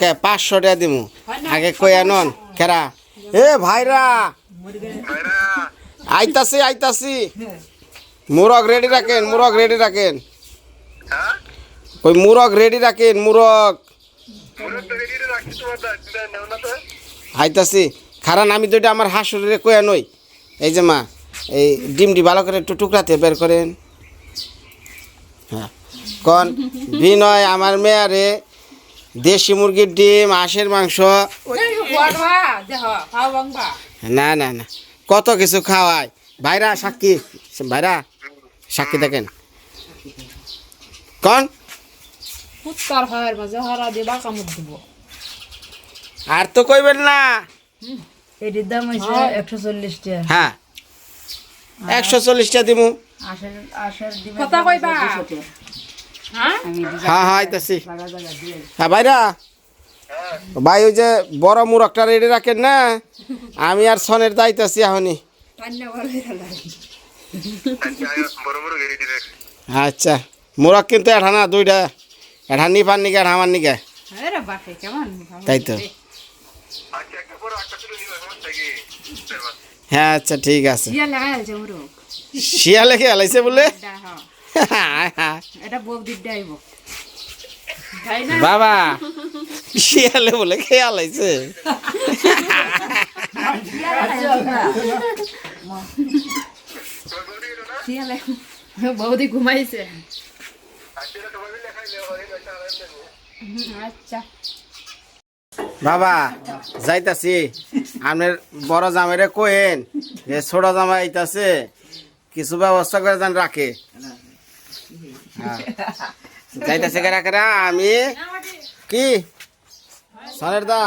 কে আগে কইয়া নন কেরা? এ ভাইরা! আইতাছি মুরগ রেডি রাখেন, মুরগ রেডি রাখেন। মুরগ রেডি রাখেন, মুরগ। আইতাছি। খারান, আমি দুইটা আমার হাসুরে কইয়া নই এই যে মা, এই ডিমটি ভালো করে একটু টুকরাতে বের করেন। কন? বিনয় আমার মেয়ারে দেশি মুরগির ডিম হাঁসের মাংস। না না না কত কিছু খাওয়ায়। ভাইরা সাক্ষী ভাইরা সাক্ষী দেখেন। কন? হয় আর তো কইবেন না। এটির দাম হয়েছে একশো চল্লিশ টাকা। হ্যাঁ। একশো চল্লিশটা দিমু। আশের আশের দিবা কথা কইবা। আমি হ্যাঁ হ্যাঁ আইতাছি। হ্যাঁ ভাইরা। ভাই ওই যে বড় মুরগটা রেডি রাখেন না? আমি আর সনের দাইতাছি এখনই। আচ্ছা মুরগ কিন্তু এঠা না দুইটা। এঠা নিপার নিকে এঠা আমার নিকে কেমন? তাই তো। আচ্ছা হ্যাঁ আচ্ছা ঠিক আছে। শিয়ালে খেয়ে আলাইছে বলে? বাবা শিয়ালে বলে খেয়ে আলাইছে বৌদি ঘুমাইছে। আচ্ছা। বাবা যাইতাছি। আপনার বড় জামাইরে কোয়েন যে ছোট জামাই আইতাছে। কিছু ব্যবস্থা করে যান রাখে। হ্যাঁ। যাইতাছে কেরা আমি কি? সনের দা।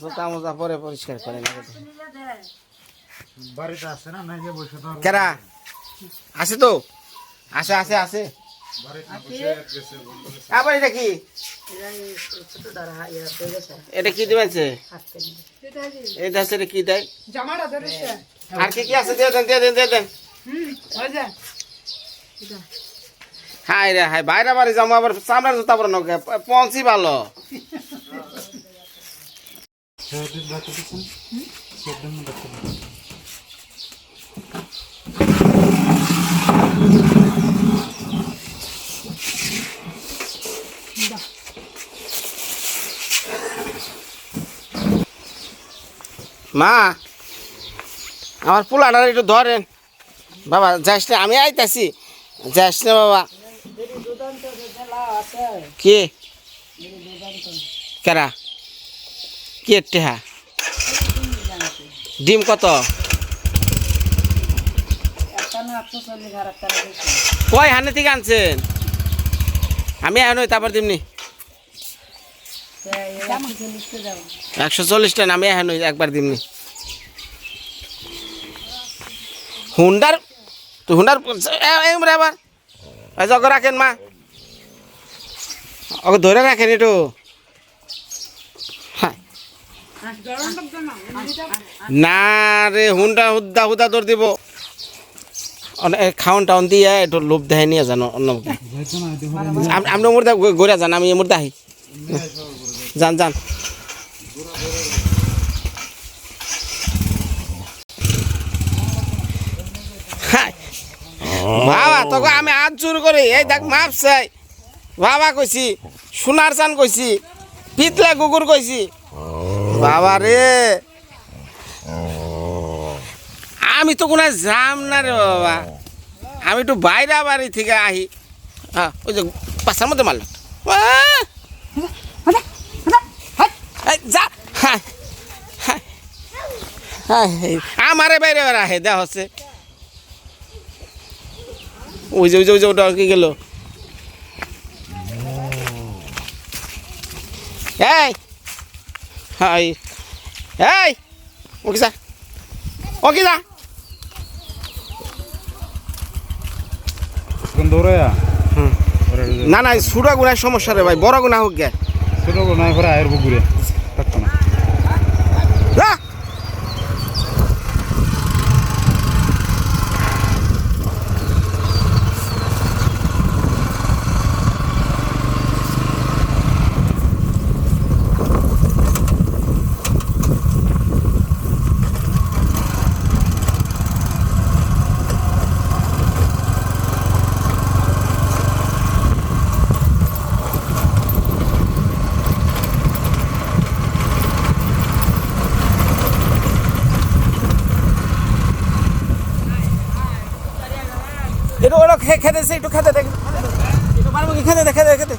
জুতা মোজা পরে পরিষ্কার করে লাগে তো। কেরা? আছে তো? আছে আছে আছে। আবার এটা কি? এটা কি দিবেছে এটা আছে এটা কি দেয়? আর কি কি আছে? দিয়ে দেন দিয়ে দেন দিয়ে দেন। যে হাই রে হাই বাইরে বাড়ি যাব, আবার চামড়ার জুতা পরে নগে পৌঁছি ভালো। মা, আমার পোলাটার একটু ধরেন। বাবা যাস না আমি আইতাছি। যাস না বাবা। কি? কেরা? কি টেহা? ডিম কত? কয় হানে থেকে আনছেন? আমি এখন তারপর দিমনি একশো চল্লিশ টাকা, আমি এখন একবার দিমনি হুন্ডার তো হুন্ডার এমরে আবার এই জগ রাখেন মা। ওকে ধরে রাখেন একটু। না রে হুন্ডা হুদ্দা হুদা দৌড় দিব। খাওন টাউন দিয়ে একটু লোভ দেখাই নিয়ে জানো, অন্য আপনি মুর্দা ঘুরে যান আমি মুর্দা আহি যান যান হাই। বাবা তোকে আমি হাত জোর করি। এই দেখ মাপ চাই। বাবা কইছি সোনার চান কইছি পিতলা কুকুর কইছি। বাবা রে। আমি তো কোনো যাম না রে বাবা। আমি একটু বাইরে বাড়ি থেকে আহি হ্যাঁ ওই যে পাশার মধ্যে! এই, যা। হাই, হাই, হাই, আমারে বাইরে বাইরে আহে দেওয়া হচ্ছে ওই যে ওই যে ওই যে ওটা কি গেল? এই! হাই! এই! ওকে যা ওকে যা না না ছোট গুণার সমস্যা রে ভাই বড় গুণা হোক গে। ছোট নাই করে আয়ের পুকুরে থাকতো না যা একটু ওরা খে- খেতে একটু খেতে দেখ। খেতে দে খেতে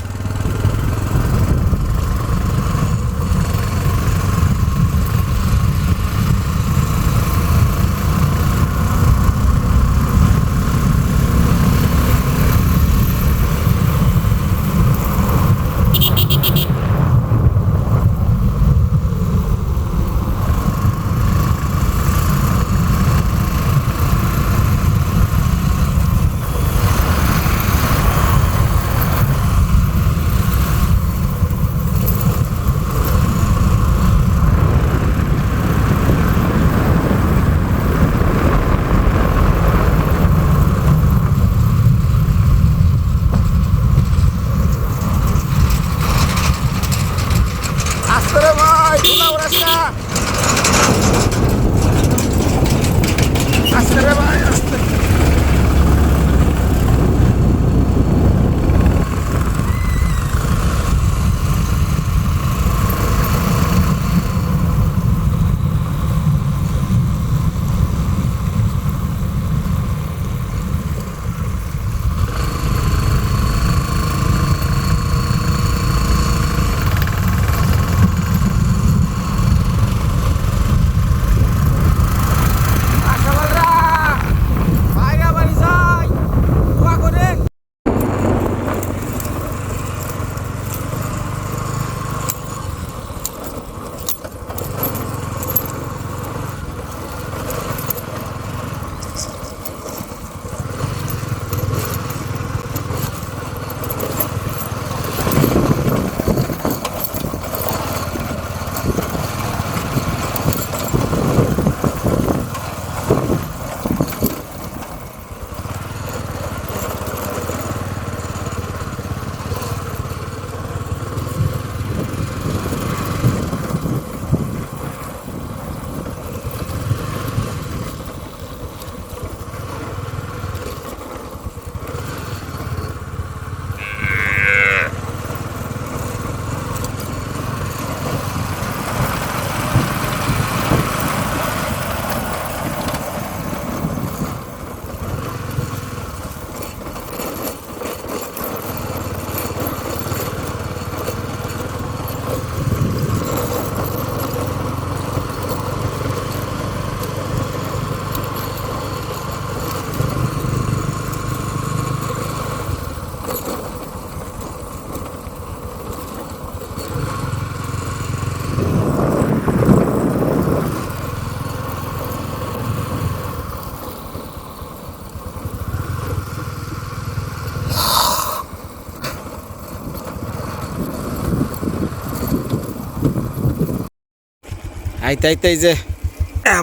আইতে আইতে যে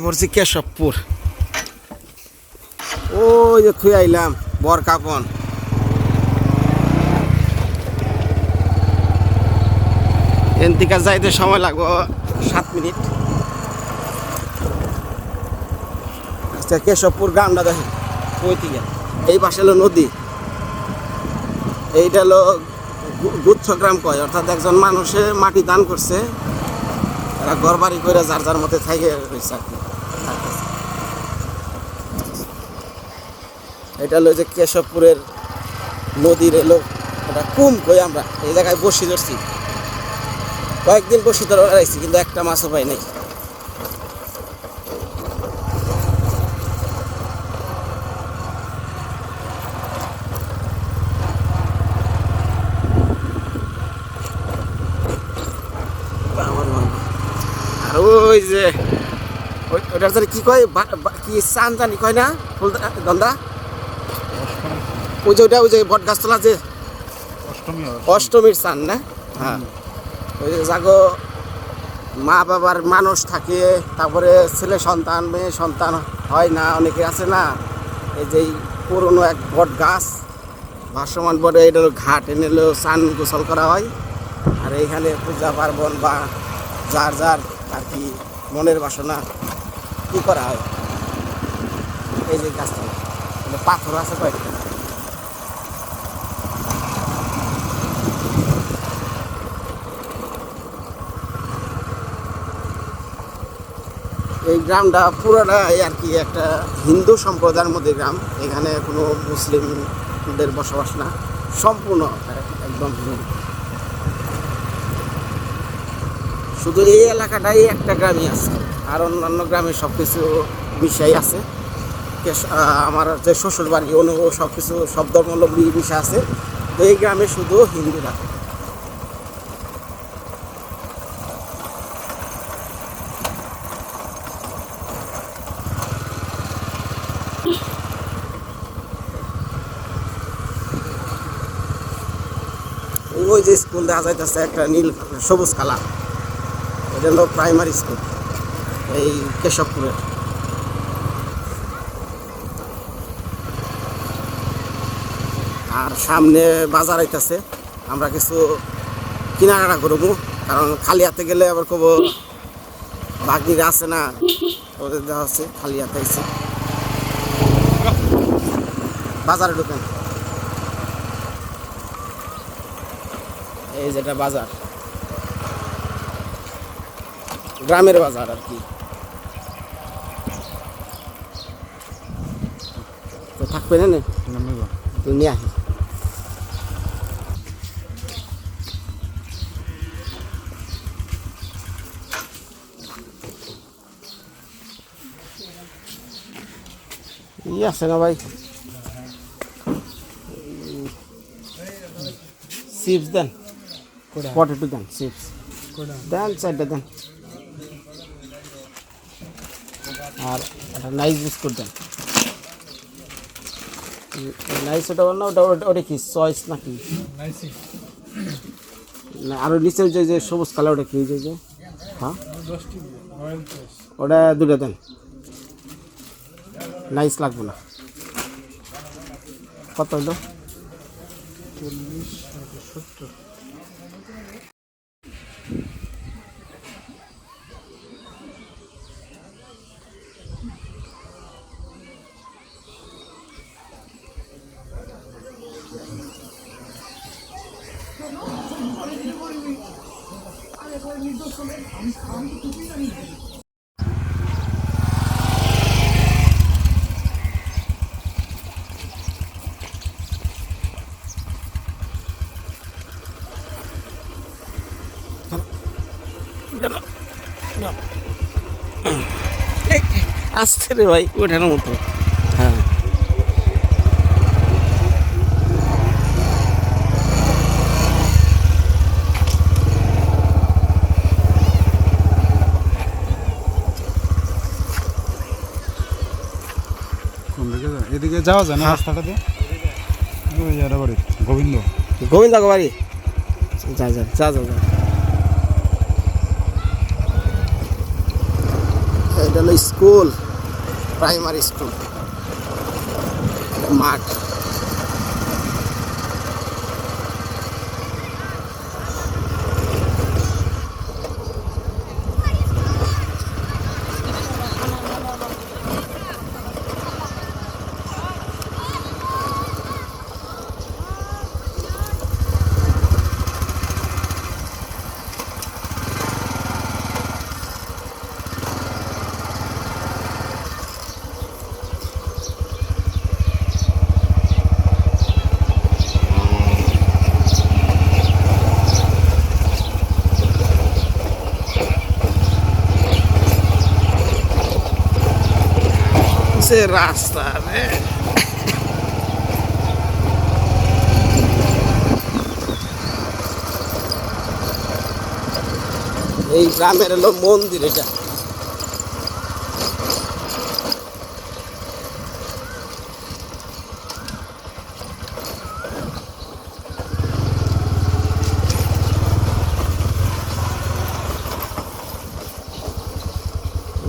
পড়ছি কেশবপুর। ওই যে থুই আইলাম, বর কাপন যাইতে সময় লাগবো, সাত মিনিট। আচ্ছা কেশবপুর গ্রামটা দেখেন ওই থেকে? এই পাশে হলো নদী। এইটা হলো গুচ্ছ গ্রাম কয়? অর্থাৎ একজন মানুষে মাটি দান করছে। এরা ঘর বাড়ি করে যার যার মধ্যে থাকে রয়েছে এটা হলো যে কেশবপুরের নদীর এলো, এটা কুম কই আমরা? এই জায়গায় বসি ধরছি। কয়েকদিন বসি ধরে কিন্তু একটা মাছও পাই নাই বাবা রে বাবা। আর ওই যে ওই- ওটার জানি কি কয় কি চান জানি কয় না? ফুল দন্দা ওই যে ওইটা ওই যে বট গাছতলা যে? অষ্টমীর চান না? হ্যাঁ। ওই যে জাগো মা বাবার মানুষ থাকে তারপরে ছেলে সন্তান মেয়ে সন্তান হয় না অনেকে আছে না? এই যে পুরনো এক বট গাছ ভাসমান বটে এটা ঘাট এনে স্নান গোসল করা হয়। আর এইখানে পূজা পার্বণ বা যার যার আর কি মনের বাসনা কি করা হয়? এই যে গাছটা পাথর আছে কয়েকটা এই গ্রামটা পুরোটাই আর কি একটা হিন্দু সম্প্রদায়ের মধ্যে গ্রাম। এখানে কোনো মুসলিমদের বসবাস না। সম্পূর্ণ একদম হিন্দু। শুধু এই এলাকাটাই একটা গ্রামই আছে। আর অন্যান্য গ্রামে সব কিছু মিশাই আছে আমার যে শ্বশুর বাড়ি অনু সব কিছু সব ধর্মাবলম্বী মিশা আছে। তো এই গ্রামে শুধু হিন্দুরা। ওই যে স্কুল দেখা যাইতেছে একটা নীল সবুজ কালার। এটা হলো প্রাইমারি স্কুল, এই কেশবপুরের। আর সামনে বাজার আইতেছে, আমরা কিছু কেনাকাটা করব, কারণ খালি হাতে গেলে আবার কব বাগনিরা আছে না, ওদের দেওয়া হচ্ছে খালি হাতে আইছে। বাজারে ঢুকেন। এই যেটা বাজার। গ্রামের বাজার আর কি। তো থাকবে না তো নিয়ে আহি ই আছে না ভাই। চিপস দেন। পটেটো দেন চিপস। দেন চারটা দেন। আর একটা নাইস বিস্কুট দেন। নাইস ওটা বল না ওটা ওটা- কি চয়েস নাকি? না আরও নিচে ওই যে যে সবুজ কালার ওটা কি যে যে। হ্যাঁ? ওটা দুটো দেন। নাইস লাগবে না। কত হলো? আসতে রে ভাই। ওঠানোর মতো। হ্যাঁ। কোন দিকে যায়? এদিকে যাওয়া যায় না রাস্তাটা দিয়ে? বাড়ি গোবিন্দ। গোবিন্দ বাড়ি? যা যা যা যা যা এটা হলো স্কুল প্রাইমারি স্কুল। মাঠ। সে রাস্তা রে এই গ্রামের হলো মন্দির এটা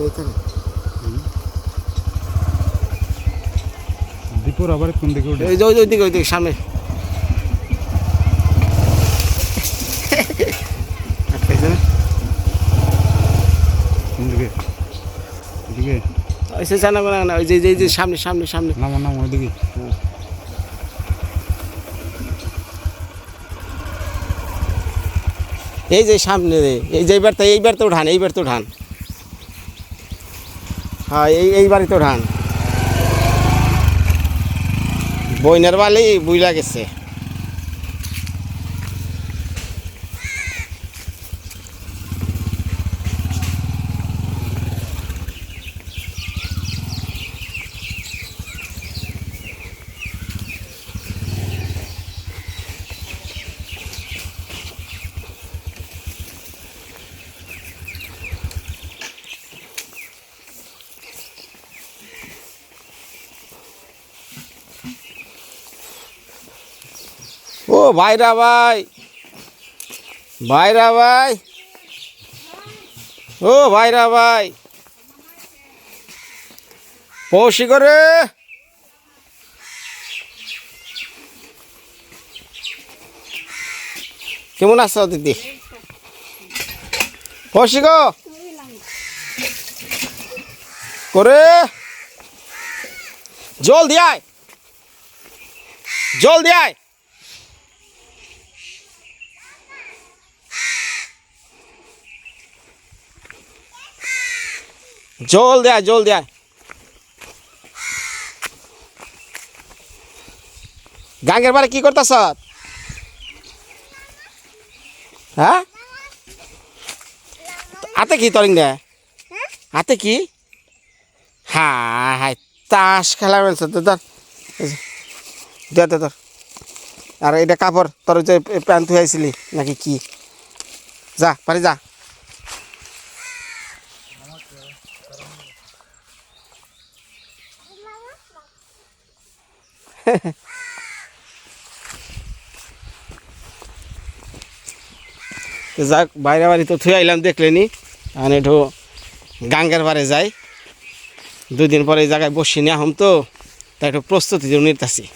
এইখানে দীপুর আবার কোন দিকে উঠে? ওই যে ওই সামনে। কোন দিকে? ওই সে জানাব না না ওই যে যে- যে সামনে সামনে সামনে। নামো নামো ওইদিকে। এই যে সামনে এই যে এইবার তো এইবার তো উঠান এইবার তো উঠান। হ্যাঁ এই এই বাড়িতে ধান বইনের বালি বুইলা গেছে। ভাইরা ভাই। ভাইরা ভাই। ও ভাইরা ভাই। পৌষি করে কেমন আছো দিদি? পৌষি গো। করে। জল দিয়ায় জল দিয়ায় জল দেয় জল দেয় গাঙ্গের বারে কি করতেছ? হ্যাঁ? হাতে কি তরিং দে? হাতে কি? হ্যাঁ হ্যাঁ তাস খেলা ধর। দে দে ধর। আর এটা কাপড় তোর যে প্যান্ট ধুয়াইছিলি নাকি কি? যা পারি যা তো যাক, বাইরে বাড়ি তো থুয়ে আইলাম দেখলেনি আর একটু গাঙ্গের বারে যাই। দুদিন পরে এই জায়গায় বসি নিয়ে আহম তো, তাই একটু প্রস্তুতি নিতেছি।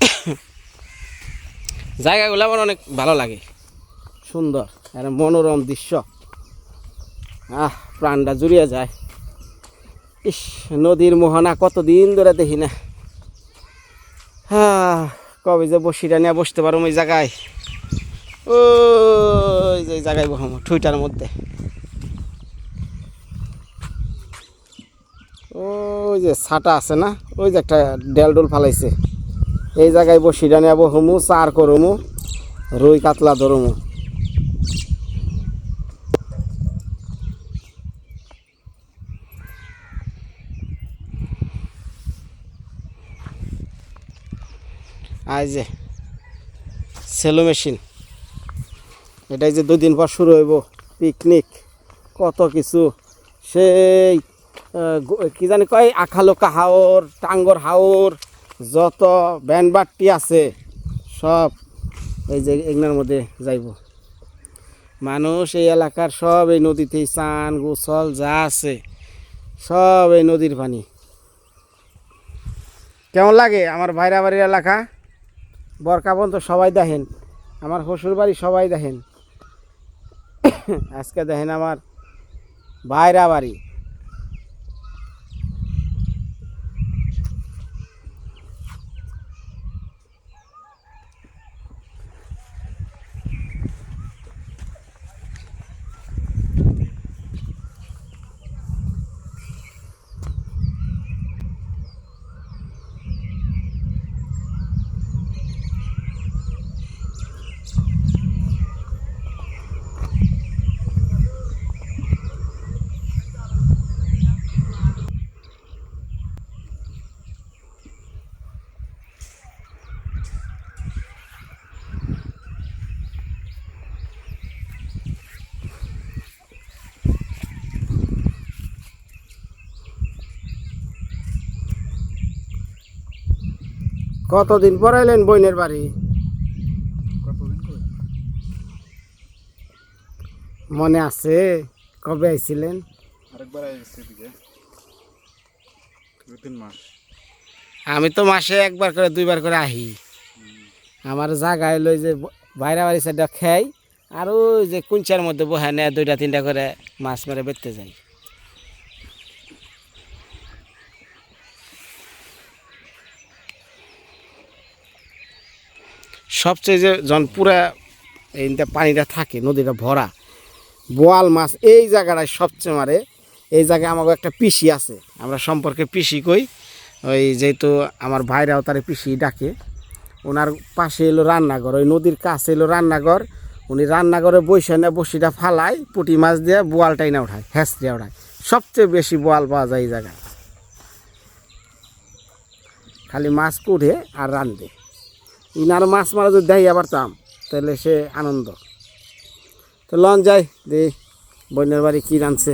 জায়গাগুলো আমার অনেক ভালো লাগে। সুন্দর, আর মনোরম দৃশ্য। আহ, প্রাণটা জুড়িয়ে যায়। ইস, নদীর মোহনা কতদিন ধরে দেখি না। হ্যাঁ কবে যে বসিটা নিয়ে বসতে পারো ওই জায়গায়। ওই যে জায়গায় বহাম ঠুইটার মধ্যে। ওই যে ছাটা আছে না, ওই যে একটা ডেল ডোল ফালাইছে। এই জায়গায় বসিটা নিয়ে বহমু চার করমু, রুই কাতলা ধরমু। আই যে, সেলো মেশিন। এটাই যে দুদিন পর শুরু হইব, পিকনিক, কত কিছু। সেই কি জানি কয়, আখালোকা হাওর, টাঙ্গর হাওর, যত ব্যান্ডবাট্টি আছে, সব এই যে এগুলোর মধ্যে যাইব। মানুষ এই এলাকার সব এই নদীতেই চান, গোসল যা আছে, সব এই নদীর পানি। কেমন লাগে আমার ভাইরা বাড়ির এলাকা? বরকা তো সবাই দেখেন। আমার শ্বশুর বাড়ি সবাই দেখেন। আজকে দেখেন আমার বাইরা বাড়ি। কতদিন পর এলেন বইনের বাড়ি? মনে আছে? কবে আইছিলেন? আরেকবার তিন মাস। আমি তো মাসে একবার করে দুইবার করে আহি। আমার জায়গায় লই যে বাইরে বাড়ি সাইডটা খাই আর ওই যে কুঞ্চার মধ্যে বহে নেয় দুইটা তিনটা করে মাছ মেরে বেচতে যাই। সবচেয়ে যে জন পুরা এইটা পানিটা থাকে, নদীটা ভরা, বোয়াল মাছ এই জায়গাটায় সবচেয়ে মারে। এই জায়গায় আমাকে একটা পিসি আছে, আমরা সম্পর্কে পিসি কই। ওই যেহেতু আমার ভাইরাও তারে পিসি ডাকে, ওনার পাশে এলো রান্নাঘর, ওই নদীর কাছে এলো রান্নাঘর। উনি রান্নাঘরে বসে না, বসিটা ফালায়, পুটি মাছ দিয়ে বোয়ালটাই না ওঠায় দিয়ে ওঠায়। সবচেয়ে বেশি বোয়াল পাওয়া যায় এই জায়গায়। খালি মাছ কুড়ে আর রান্ধে ইনার মাছ মারা যদি দেয় আবার তাম তাহলে সে আনন্দ। তো লঞ্চ যাই, দে বন্যার বাড়ি কী রাঁধছে?